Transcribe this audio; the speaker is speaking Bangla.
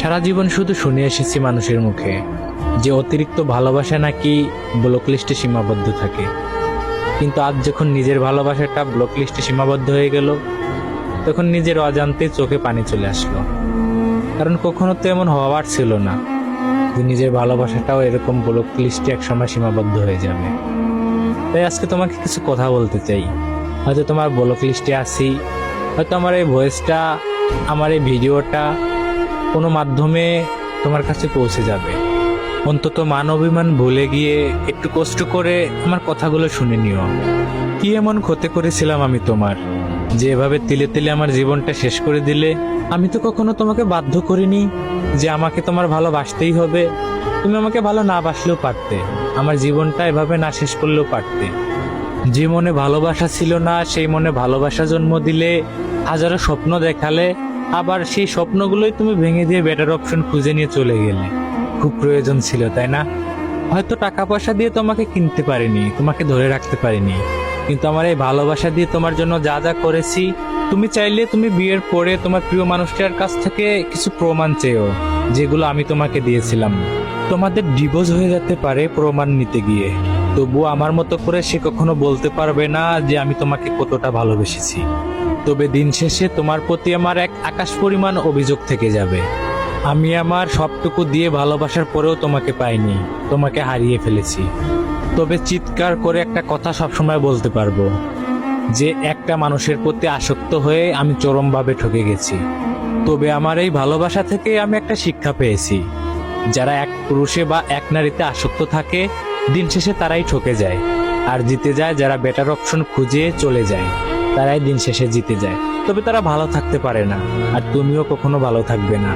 সারা জীবন শুধু শুনে এসেছি মানুষের মুখে, যে অতিরিক্ত ভালোবাসা নাকি ব্লক লিস্টে সীমাবদ্ধ থাকে। কিন্তু আজ যখন নিজের ভালোবাসাটা ব্লক লিস্টে সীমাবদ্ধ হয়ে গেল, তখন নিজের অজান্তে চোখে পানি চলে আসলো। কারণ কখনো তো এমন হওয়ার ছিল না যে নিজের ভালোবাসাটাও এরকম ব্লক লিস্টে একসময় সীমাবদ্ধ হয়ে যাবে। তাই আজকে তোমাকে কিছু কথা বলতে চাই। হয়তো তোমার ব্লক লিস্টে আসি হয়তো আমার এই ভয়েসটা আমার এই ভিডিওটা কোনো মাধ্যমে তোমার কাছে পৌঁছে যাবে। অন্তত মান অভিমান ভুলে গিয়ে একটু কষ্ট করে আমার কথাগুলো শুনে নিও। কি এমন ক্ষতি করেছিলাম আমি তোমার? যে এভাবে তিলে তিলে আমার জীবনটা শেষ করে দিলে আমি তো কখনো তোমাকে বাধ্য করিনি যে আমাকে তোমার ভালোবাসতেই হবে। তুমি আমাকে ভালো না বাসলেও পারতে। আমার জীবনটা এভাবে না শেষ করলেও পারতে। যে মনে ভালোবাসা ছিল না, সেই মনে ভালোবাসা জন্ম দিলে হাজারো স্বপ্ন দেখালে আবার সেই স্বপ্নগুলোই তুমি ভেঙে দিয়ে বেটার অপশন খুঁজে নিয়ে চলে গেলে। খুব প্রয়োজন ছিল, তাই না? হয়তো টাকা পয়সা দিয়ে তোমাকে কিনতে পারিনি, তোমাকে ধরে রাখতে পারিনি। কিন্তু আমার এই ভালোবাসা দিয়ে তোমার জন্য যা যা করেছি, তুমি চাইলে তুমি বিয়ের পরে তোমার প্রিয় মানুষটার কাছ থেকে কিছু প্রমাণ চেয়েও, যেগুলো আমি তোমাকে দিয়েছিলাম। তোমাদের ডিভোর্স হয়ে যেতে পারে প্রমাণ নিতে গিয়ে। তবুও আমার মতো করে সে কখনো বলতে পারবে না যে আমি তোমাকে কতটা ভালোবেসেছি। তবে দিন শেষে তোমার প্রতি আমার এক আকাশ পরিমাণ অভিযোগ থেকে যাবে। আমি আমার সবটুকু দিয়ে ভালোবাসার পরেও তোমাকে পাইনি, তোমাকে হারিয়ে ফেলেছি। তবে চিৎকার করে একটা কথা সবসময় বলতে পারব, যে একটা মানুষের প্রতি আসক্ত হয়ে আমি চরমভাবে ঠকে গেছি। তবে আমার এই ভালোবাসা থেকে আমি একটা শিক্ষা পেয়েছি, যারা এক পুরুষে বা এক নারীতে আসক্ত থাকে, দিন শেষে তারাই ঠকে যায়, আর জিতে যায় যারা বেটার অপশন খুঁজে চলে যায়। তারাই দিন শেষে জিতে যায়। তবে তারা ভালো থাকতে পারে না, আর তুমিও কখনো ভালো থাকবে না।